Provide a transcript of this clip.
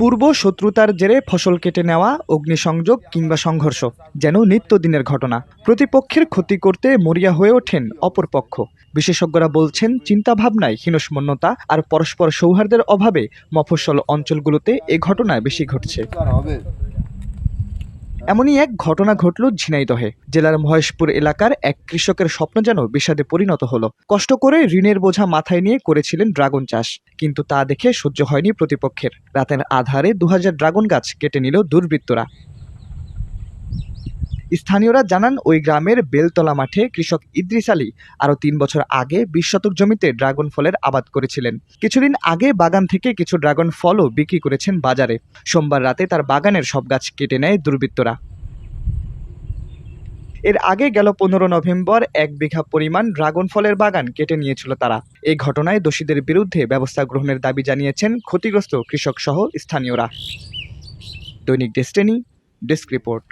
পূর্ব শত্রুতার জেরে ফসল কেটে নেওয়া, অগ্নিসংযোগ কিংবা সংঘর্ষ, যেন নিত্যদিনের ঘটনা। প্রতিপক্ষের ক্ষতি করতে মরিয়া হয়ে ওঠেন অপরপক্ষ বিশেষজ্ঞরা বলছেন, চিন্তাভাবনায় হীনসমন্যতা আর পরস্পর সৌহার্দ্যের অভাবে মফস্বল অঞ্চলগুলোতে এ ঘটনা বেশি ঘটছে। এমনই এক ঘটনা ঘটল ঝিনাইদহে, জেলার মহেশপুর এলাকার এক কৃষকের স্বপ্ন যেন বিষাদে পরিণত হলো। কষ্ট করে ঋণের বোঝা মাথায় নিয়ে করেছিলেন ড্রাগন চাষ, কিন্তু তা দেখে সহ্য হয়নি প্রতিপক্ষের। রাতের আধারে দু হাজার ড্রাগন গাছ কেটে নিল দুর্বৃত্তরা। স্থানীয়রা জানান, ওই গ্রামের বেলতলা মাঠে কৃষক ইদ্রিস আলী আরও তিন বছর আগে বিশ শতক জমিতে ড্রাগন ফলের আবাদ করেছিলেন। কিছুদিন আগে বাগান থেকে কিছু ড্রাগন ফলও বিক্রি করেছেন বাজারে। সোমবার রাতে তার বাগানের সব গাছ কেটে নেয় দুর্বৃত্তরা। এর আগে গেল পনেরো নভেম্বর এক বিঘা পরিমাণ ড্রাগন ফলের বাগান কেটে নিয়েছিল তারা। এই ঘটনায় দোষীদের বিরুদ্ধে ব্যবস্থা গ্রহণের দাবি জানিয়েছেন ক্ষতিগ্রস্ত কৃষক সহ স্থানীয়রা। দৈনিক ডেস্টিনি, ডেস্ক রিপোর্ট।